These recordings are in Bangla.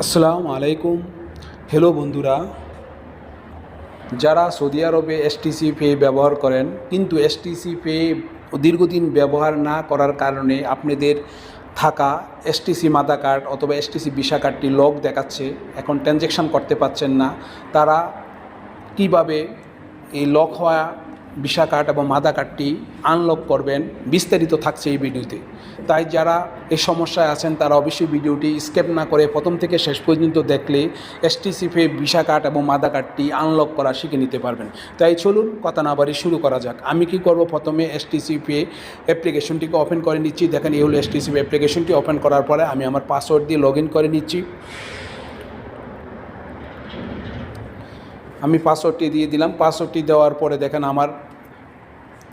আসসালামু আলাইকুম। হ্যালো বন্ধুরা, যারা সৌদি আরবে এসটিসি পে ব্যবহার করেন, কিন্তু এসটিসি পে দীর্ঘদিন ব্যবহার না করার কারণে আপনাদের থাকা এসটিসি মাদা কার্ড অথবা এসটিসি ভিসা কার্ডটি লক দেখাচ্ছে, এখন ট্রানজ্যাকশান করতে পারছেন না। তারা কীভাবে এই লক হওয়া ভিসা কার্ড এবং মাদা কার্ডটি আনলক করবেন, বিস্তারিত থাকছে এই ভিডিওতে। তাই যারা এই সমস্যায় আছেন, তারা অবশ্যই ভিডিওটি স্কেপ না করে প্রথম থেকে শেষ পর্যন্ত দেখলে এসটিসি পে ভিসা কার্ড এবং মাদা কার্ডটি আনলক করা শিখে নিতে পারবেন। তাই চলুন, কথা না বাড়ি শুরু করা যাক। আমি কি করব? প্রথমে এসটিসি পে অ্যাপ্লিকেশনটিকে ওপেন করে নিচ্ছি। দেখেন, এই হলো এসটিসি পে অ্যাপ্লিকেশনটি ওপেন করার পরে আমি আমার পাসওয়ার্ড দিয়ে লগ করে নিচ্ছি। আমি পাসওয়ার্ডটি দিয়ে দিলাম। পাসওয়ার্ডটি দেওয়ার পরে দেখেন আমার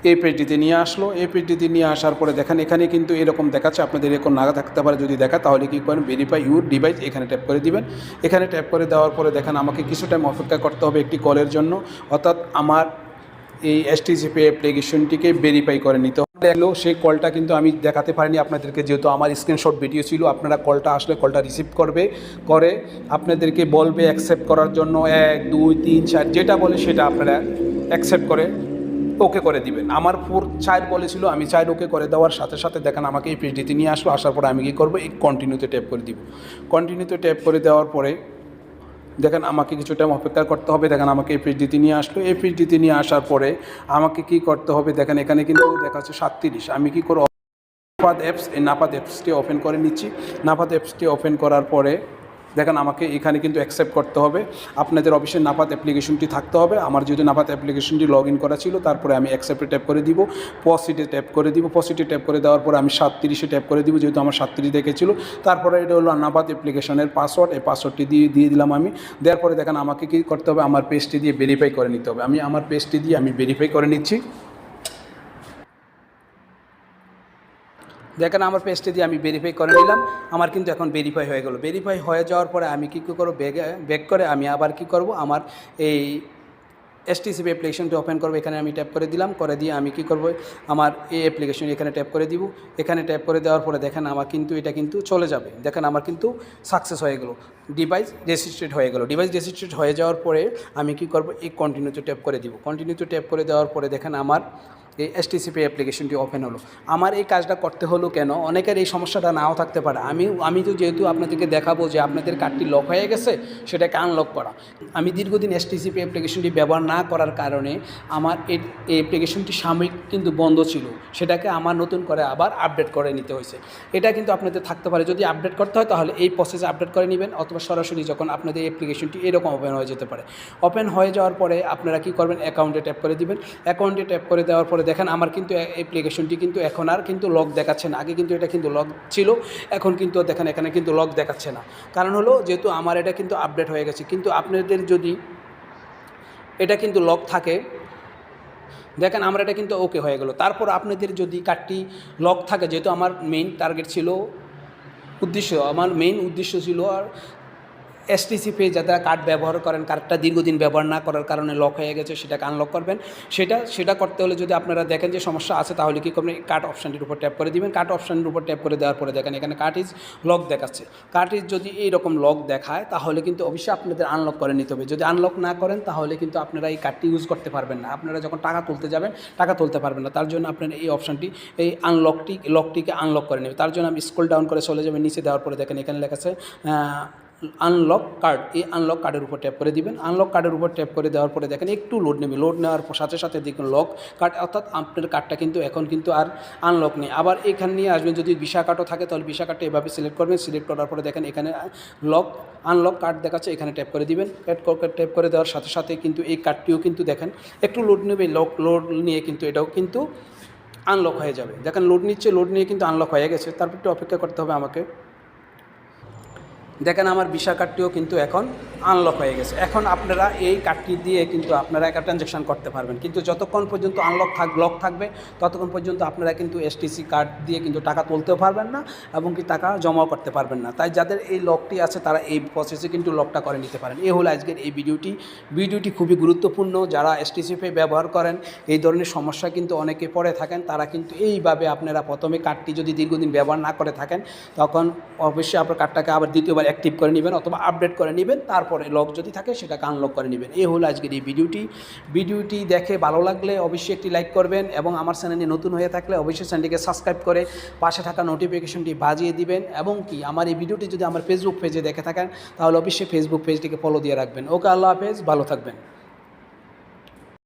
এই পেজটিতে নিয়ে আসলো। এই পেজটিতে নিয়ে আসার পরে দেখেন এখানে কিন্তু এরকম দেখাচ্ছে। আপনাদের এরকম না থাকতে পারে যদি দেখা, তাহলে কী করেন? ভেরিফাই ইউর ডিভাইস এখানে ট্যাপ করে দিবেন। এখানে ট্যাপ করে দেওয়ার পরে দেখেন আমাকে কিছু টাইম অপেক্ষা করতে হবে একটি কলের জন্য। অর্থাৎ আমার এই এসটিসিপি অ্যাপ্লিকেশনটিকে ভেরিফাই করে নিতে এলো সেই কলটা কিন্তু আমি দেখাতে পারিনি আপনাদেরকে, যেহেতু আমার স্ক্রিনশট ভিডিও ছিল, আপনারা কলটা আসলে কলটা রিসিভ করবে, করে আপনাদেরকে বলবে অ্যাকসেপ্ট করার জন্য এক, দুই, তিন, চার, যেটা বলে সেটা আপনারা অ্যাকসেপ্ট করে ওকে করে দিবেন। আমার ফোর চার বলেছিল, আমি চার ওকে করে দেওয়ার সাথে সাথে দেখেন আমাকে এই পেজটিতে নিয়ে আসলো, আসার পরে আমি কী করব, এই কন্টিনিউতে ট্যাপ করে দিব। কন্টিনিউতে ট্যাপ করে দেওয়ার পরে দেখেন আমাকে কিছু টাইম অপেক্ষা করতে হবে। দেখেন আমাকে এই নিয়ে আসলো। এই নিয়ে আসার পরে আমাকে কি করতে হবে? দেখেন এখানে কিন্তু দেখা যাচ্ছে সাতত্রিশ। আমি কি করব? নাপাদ অ্যাপস এই নাপাদ অ্যাপসটি ওপেন করে নিচ্ছি। নাপাদ অ্যাপসটি ওপেন করার পরে দেখেন আমাকে এখানে কিন্তু অ্যাকসেপ্ট করতে হবে। আপনাদের অফিসে নাপাত অ্যাপ্লিকেশনটি থাকতে হবে। আমার যদি নাপাত অ্যাপ্লিকেশনটি লগ ইন করা ছিল, তারপরে আমি অ্যাকসেপ্টে ট্যাপ করে দিব। পসিটে ট্যাপ করে দিব। পসিটে ট্যাপ করে দেওয়ার পরে আমি সাতত্রিশে ট্যাপ করে দিব, যেহেতু আমার সাতত্রিশ দেখেছিল। তারপরে এটা হলো নাপাত অ্যাপ্লিকেশনের পাসওয়ার্ড এই পাসওয়ার্ডটি দিয়ে দিয়ে দিলাম আমি। দেওয়ার পরে দেখেন আমাকে কী করতে হবে? আমার পেজটি দিয়ে ভেরিফাই করে নিতে হবে। আমি আমার পেজটি দিয়ে আমি ভেরিফাই করে নিচ্ছি। দেখেন, আমার পেজটি দিয়ে আমি ভেরিফাই করে নিলাম। আমার কিন্তু এখন ভেরিফাই হয়ে গেল। ভেরিফাই হয়ে যাওয়ার পরে আমি কী কী করব? ব্যাগে ব্যাক করে আমি আবার কি করব? আমার এই এসটিসিপি অ্যাপ্লিকেশনটি ওপেন করব। এখানে আমি ট্যাপ করে দিলাম। করে দিয়ে আমি কি করব? আমার এই অ্যাপ্লিকেশন এখানে ট্যাপ করে দিব। এখানে ট্যাপ করে দেওয়ার পরে দেখেন, আমার কিন্তু এটা কিন্তু চলে যাবে। দেখেন, আমার কিন্তু সাকসেস হয়ে গেলো। ডিভাইস রেজিস্ট্রেড হয়ে গেলো। ডিভাইস রেজিস্ট্রেড হয়ে যাওয়ার পরে আমি কি করব? এই কন্টিনিউতে ট্যাপ করে দিব। কন্টিনিউতে ট্যাপ করে দেওয়ার পরে দেখেন, আমার এই এসটিসিপি অ্যাপ্লিকেশনটি ওপেন হলো। আমার এই কাজটা করতে হলো কেন? অনেকের এই সমস্যাটা নাও থাকতে পারে। আমি আমি তো যেহেতু আপনাদেরকে দেখাবো যে আপনাদের কার্ডটি লক হয়ে গেছে, সেটাকে আনলক করা। আমি দীর্ঘদিন এসটিসিপি অ্যাপ্লিকেশনটি ব্যবহার না করার কারণে আমার এই অ্যাপ্লিকেশনটি সাময়িক কিন্তু বন্ধ ছিল। সেটাকে আমার নতুন করে আবার আপডেট করে নিতে হয়েছে। এটা কিন্তু আপনাদের থাকতে পারে। যদি আপডেট করতে হয়, তাহলে এই প্রসেসে আপডেট করে নেবেন, অথবা সরাসরি যখন আপনাদের অ্যাপ্লিকেশনটি এরকম ওপেন হয়ে যেতে পারে। ওপেন হয়ে যাওয়ার পরে আপনারা কি করবেন? অ্যাকাউন্টে ট্যাপ করে দিবেন। অ্যাকাউন্টে ট্যাপ করে দেওয়ার পরে দেখেন, আমার কিন্তু অ্যাপ্লিকেশনটি কিন্তু এখন আর কিন্তু লক দেখাচ্ছে না। আগে কিন্তু এটা কিন্তু লক ছিল, এখন কিন্তু দেখেন, এখানে কিন্তু লক দেখাচ্ছে না। কারণ হলো, যেহেতু আমার এটা কিন্তু আপডেট হয়ে গেছে, কিন্তু আপনাদের যদি এটা কিন্তু লক থাকে, দেখেন, আমার এটা কিন্তু ওকে হয়ে গেলো। তারপর আপনাদের যদি কার্ডটি লক থাকে, যেহেতু আমার মেইন টার্গেট ছিল, উদ্দেশ্য, আমার মেইন উদ্দেশ্য ছিল আর এসটিসি পে যারা কার্ড ব্যবহার করেন কার্ডটা দীর্ঘদিন ব্যবহার না করার কারণে লক হয়ে গেছে, সেটাকে আনলক করবেন। সেটা সেটা করতে হলে যদি আপনারা দেখেন যে সমস্যা আছে, তাহলে কী করবেন? কার্ড অপশানটির উপর ট্যাপ করে দিবেন। কার্ড অপশানের উপর ট্যাপ করে দেওয়ার পরে দেখেন এখানে কার্ড ইজ লক দেখাচ্ছে। কার্ড ইজ যদি এইরকম লক দেখায়, তাহলে কিন্তু অবশ্যই আপনাদের আনলক করে নিতে হবে। যদি আনলক না করেন, তাহলে কিন্তু আপনারা এই কার্ডটি ইউজ করতে পারবেন না। আপনারা যখন টাকা তুলতে যাবেন, টাকা তুলতে পারবেন না। তার জন্য আপনারা এই অপশানটি এই আনলকটি লকটিকে আনলক করে নেবে তার জন্য আমি স্কুল ডাউন করে চলে যাবেন। নিচে দেওয়ার পরে দেখেন এখানে লেখা আছে আনলক কার্ড এই আনলক কার্ডের উপর ট্যাপ করে দিবেন। আনলক কার্ডের উপর ট্যাপ করে দেওয়ার পরে দেখেন একটু লোড নেবে। লোড নেওয়ার সাথে সাথে দেখুন লক কার্ড অর্থাৎ আপনার কার্ডটা কিন্তু এখন কিন্তু আর আনলক নেই। আবার এখানে নিয়ে আসবেন, যদি ভিসা কার্ডও থাকে, তাহলে ভিসা কার্ডটা এভাবে সিলেক্ট করবেন। সিলেক্ট করার পরে দেখেন এখানে লক আনলক কার্ড দেখাচ্ছে, এখানে ট্যাপ করে দিবেন। ট্যাপ করে দেওয়ার সাথে সাথে কিন্তু এই কার্ডটিও কিন্তু দেখেন, একটু লোড নেবে লক লোড নিয়ে কিন্তু এটাও কিন্তু আনলক হয়ে যাবে। দেখেন লোড নিচ্ছে লোড নিয়ে কিন্তু আনলক হয়ে গেছে। তারপর একটু অপেক্ষা করতে হবে আমাকে। দেখেন আমার ভিসা কার্ডটিও কিন্তু এখন আনলক হয়ে গেছে। এখন আপনারা এই কার্ডটি দিয়ে কিন্তু আপনারা একটা ট্রানজ্যাকশান করতে পারবেন। কিন্তু যতক্ষণ পর্যন্ত আনলক থাক লক থাকবে, ততক্ষণ পর্যন্ত আপনারা কিন্তু এসটিসি কার্ড দিয়ে কিন্তু টাকা তুলতেও পারবেন না এবং কি টাকা জমাও করতে পারবেন না। তাই যাদের এই লকটি আছে, তারা এই প্রসেসে কিন্তু লকটা করে নিতে পারেন। এই হলো আজকের এই ভিডিওটি। ভিডিওটি খুবই গুরুত্বপূর্ণ। যারা এসটিসি পে ব্যবহার করেন, এই ধরনের সমস্যা কিন্তু অনেকে পড়ে থাকেন। তারা কিন্তু এইভাবে আপনারা প্রথমে কার্ডটি যদি দীর্ঘদিন ব্যবহার না করে থাকেন, তখন অবশ্যই আপনার কার্ডটাকে আবার দ্বিতীয়বার অ্যাক্টিভ করে নেবেন অথবা আপডেট করে নেবেন, তারপরে লক যদি থাকে সেটাকে আনলক করে নেবেন। এই হলো আজকের এই ভিডিওটি। ভিডিওটি দেখে ভালো লাগলে অবশ্যই একটি লাইক করবেন এবং আমার চ্যানেলে নতুন হয়ে থাকলে অবশ্যই চ্যানেলটিকে সাবস্ক্রাইব করে পাশে থাকা নোটিফিকেশনটি বাজিয়ে দিবেন এবং কি, আমার এই ভিডিওটি যদি আমার ফেসবুক পেজে দেখে থাকেন, তাহলে অবশ্যই ফেসবুক পেজটিকে ফলো দিয়ে রাখবেন। ওকে, আল্লাহ হাফেজ, ভালো থাকবেন।